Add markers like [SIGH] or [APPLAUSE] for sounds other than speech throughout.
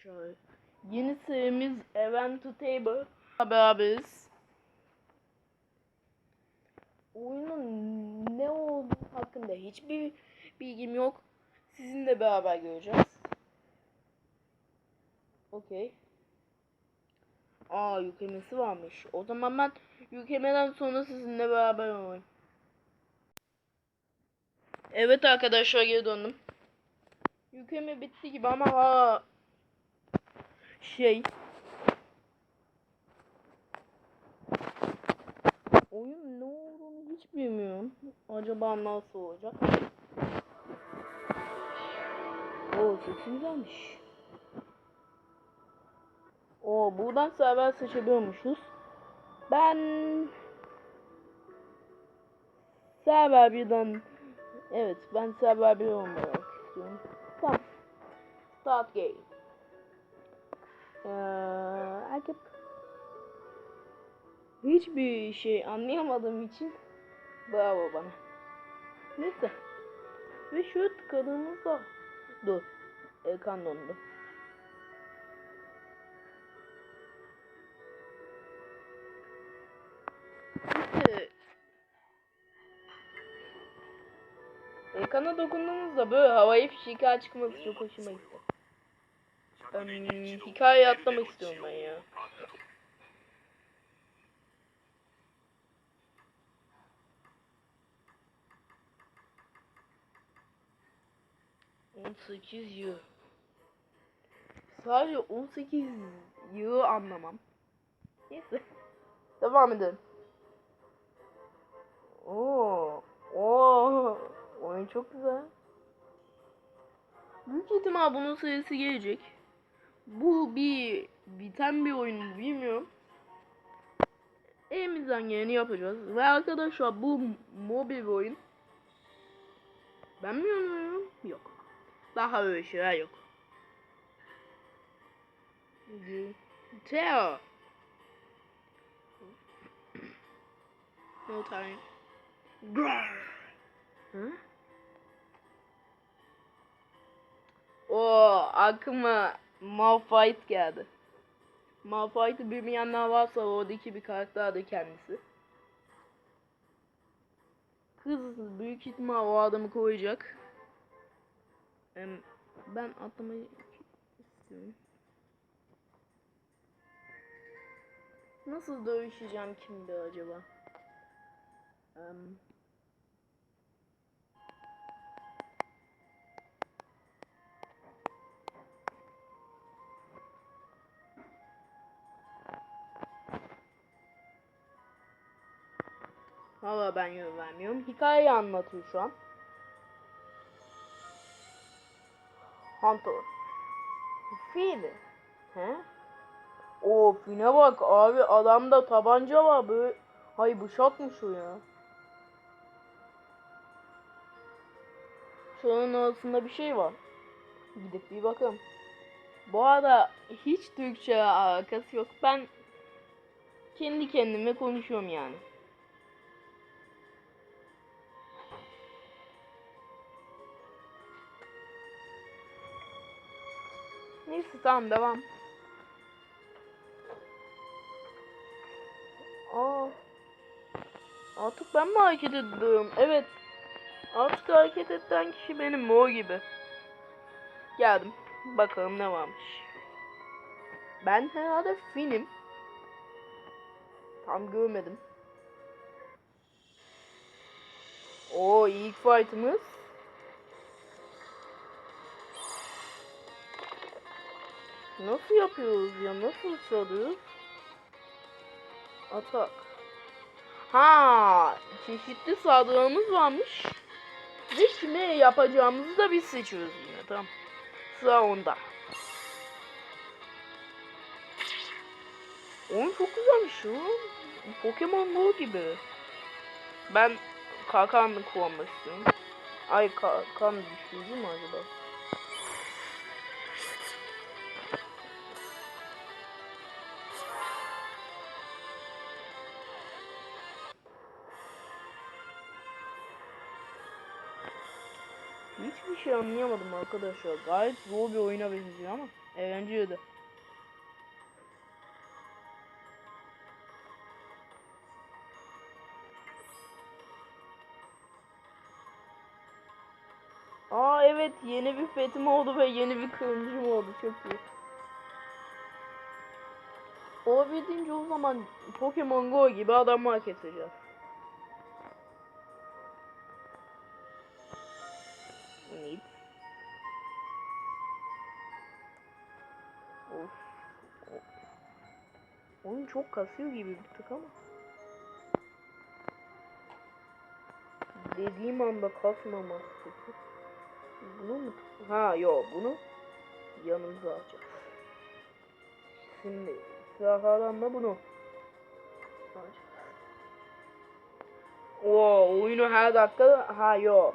arkadaşlar. Yeni serimiz Event to Table. Beraberiz. Oyunun ne olduğu hakkında hiçbir bilgim yok. Sizinle beraber göreceğiz. Okey. Aa yüklemesi varmış. O zaman ben yüklemeden sonra sizinle beraber oynayayım. Evet arkadaşlar geri döndüm. Yükleme bitti gibi ama ha şey oyun ne olduğunu hiç bilmiyorum. Acaba nasıl olacak? Oo sesi güzelmiş. Oo buradan server seçebiliyormuşuz. Ben server birden evet ben server bir olmak istiyorum. Tamam. Start game. Ee, akıp hiçbir şey anlayamadığım için bravo bana. Neyse. Ve şu tıkladığımızda dur. Ekran dondu. Neyse. Ekrana dokunduğumuzda böyle havai fişekler çıkması çok hoşuma gitti. Um, hikaye atlamak istiyorum ben ya. On sekiz yıl. Sadece 18 yılı anlamam. Neyse. Devam edelim. Oo, oo, oyun çok güzel. Büyük ihtimal bunun sayısı gelecek. Bu bir biten bir oyun bilmiyorum. Elimizden geleni yapacağız. Ve arkadaşlar bu mobil bir oyun. Ben mi oynuyorum? Yok. Daha öyle şeyler yok. Teo. No time. Hı? O aklıma Malphite geldi. Malphite'ı bilmeyenler varsa oradaki bir karakterdi kendisi. Kız büyük ihtimal o adamı koyacak. Em, Ben atlamayı istiyorum. Nasıl dövüşeceğim kimdi acaba? Em, Valla ben yön vermiyorum. Hikayeyi anlatıyor şu an. Hunter. Fil. He? O Fin'e bak abi adamda tabanca var böyle. Hay bıçakmış o ya. Şunun arasında bir şey var. Gidip bir bakalım. Bu arada hiç Türkçe alakası yok. Ben kendi kendime konuşuyorum yani. Neyse tamam devam. Aa. Artık ben mi hareket ediyorum? Evet. Artık hareket eden kişi benim o gibi. Geldim. Bakalım ne varmış. Ben herhalde finim. Tam görmedim. O ilk fight'ımız. Nasıl yapıyoruz ya? Nasıl çalıyoruz? Atak. Ha, çeşitli saldırılarımız varmış. Ve şimdi yapacağımızı da biz seçiyoruz yine. Tamam. Sıra onda. Oyun çok güzelmiş ya. Pokemon Go gibi. Ben kalkan kullanmak istiyorum. Ay kalkan düşürdü mü acaba? Şey anlayamadım arkadaşlar. Gayet zor bir oyuna benziyor ama. Eğlenceli. Aa evet yeni bir fetim oldu ve yeni bir kılıncım oldu çok iyi. Olabildiğince o zaman Pokemon Go gibi adamlar keseceğiz. Oyun çok kasıyor gibi bir tık ama. Dediğim anda kasmaması. Bunu mu? Ha yok bunu yanımıza alacağız. Şimdi silahlardan da bunu alacağız. Oo oyunu her dakika ha yok.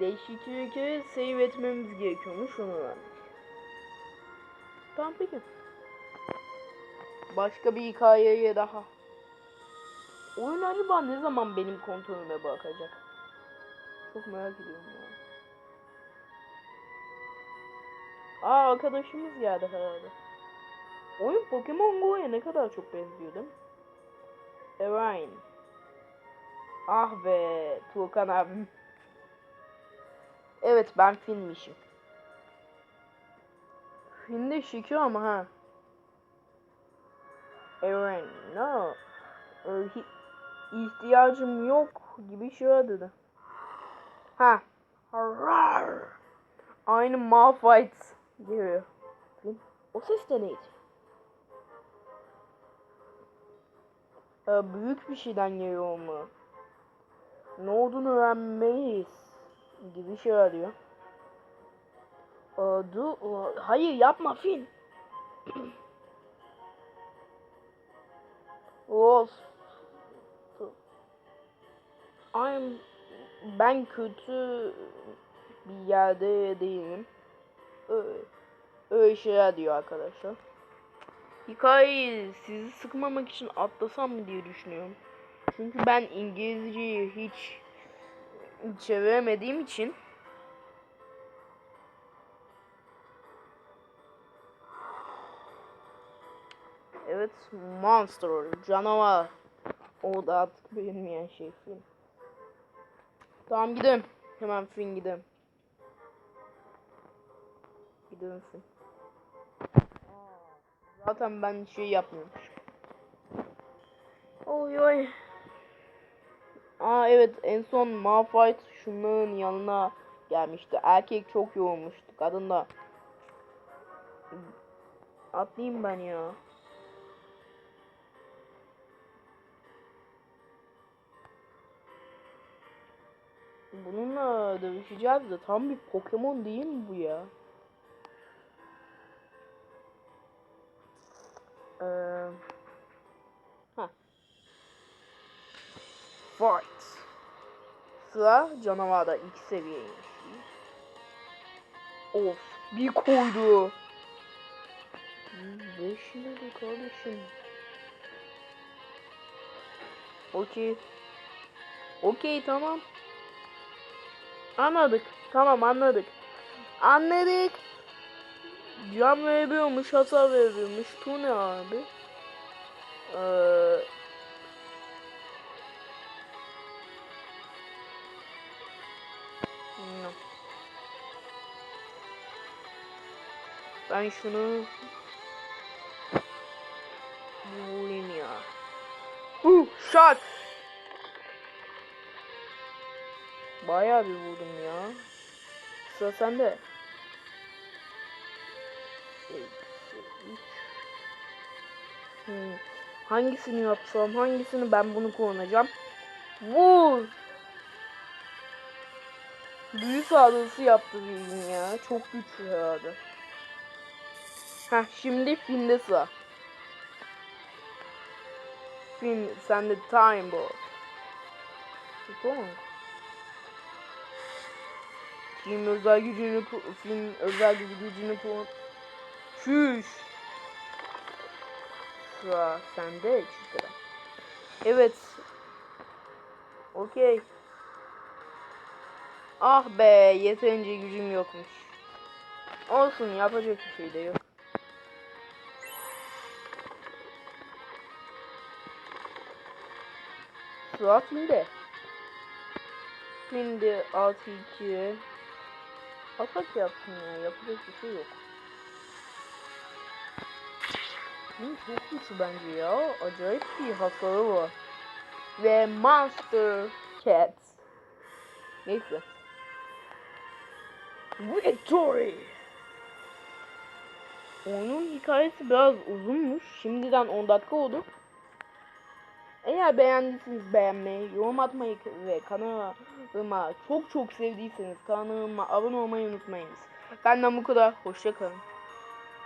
Değişik ülke save etmemiz gerekiyormuş onu öğrendik. Tamam peki. Başka bir hikayeye daha. Oyun acaba ne zaman benim kontrolüme bakacak? Çok merak ediyorum ya. Aa arkadaşımız geldi herhalde. Oyun Pokemon Go'ya ne kadar çok benziyor değil mi? Ah be Tuğkan abim. Evet ben Finn'mişim. Finn de şükür ama ha. Erayn. No. Ee, ihtiyacım yok gibi şey dedi. Ha. Rar. Aynı Malphite. Finn, O ses de neydi? Ee, büyük bir şeyden geliyor mu? Ne olduğunu öğrenmeyiz gibi şey arıyor. Ee, du hayır yapma Finn. [CLEARS THROAT] of. I'm ben kötü bir yerde değilim. Öyle, şeyler diyor arkadaşlar. Hikayeyi sizi sıkmamak için atlasam mı diye düşünüyorum. Çünkü ben İngilizceyi hiç çeviremediğim için Evet, monster, canavar. O da artık bilinmeyen şey film. Tamam gidelim. Hemen film gidelim. Gidelim film. Zaten ben şey yapmıyormuşum. Oy oy. Aa evet en son Malphite şunların yanına gelmişti. Erkek çok yoğunmuştu. Kadın da atlayayım ben ya. Bununla dövüşeceğiz de tam bir Pokemon değil mi bu ya? Ee, ha. Fight. Sıra canavarda ilk seviyeymiş. Of bir koydu. Beşine de kardeşim. Okey. Okey tamam. Anladık. Tamam anladık. Anladık. Can verebiliyormuş, hasar verebiliyormuş. Bu ne abi? Ee. Ben şunu vurayım ya. Uh, şak. Bayağı bir vurdum ya. Sıra sende. Hmm. Hangisini yapsam? Hangisini ben bunu kullanacağım? Vur! Büyü saldırısı yaptı bildiğin ya. Çok güçlü herhalde. Heh şimdi Finn'de sıra. Finn sende time ball. Tamam. Film özel gücünü film özel gücünü kullan. Şuş. Sıra sende çizgiler. Evet. Okey. Ah be yeterince gücüm yokmuş. Olsun yapacak bir şey de yok. Suat indi. Şimdi 6-2 Atak yaptım ya yapacak bir şey yok. Hı, çok güçlü bence ya. Acayip bir hasarı var. Ve Monster Cat. Neyse. Victory. Oyunun hikayesi biraz uzunmuş. Şimdiden 10 dakika oldu. Eğer beğendiyseniz beğenmeyi, yorum atmayı ve kanalıma çok çok sevdiyseniz kanalıma abone olmayı unutmayınız. Benden bu kadar. Hoşçakalın.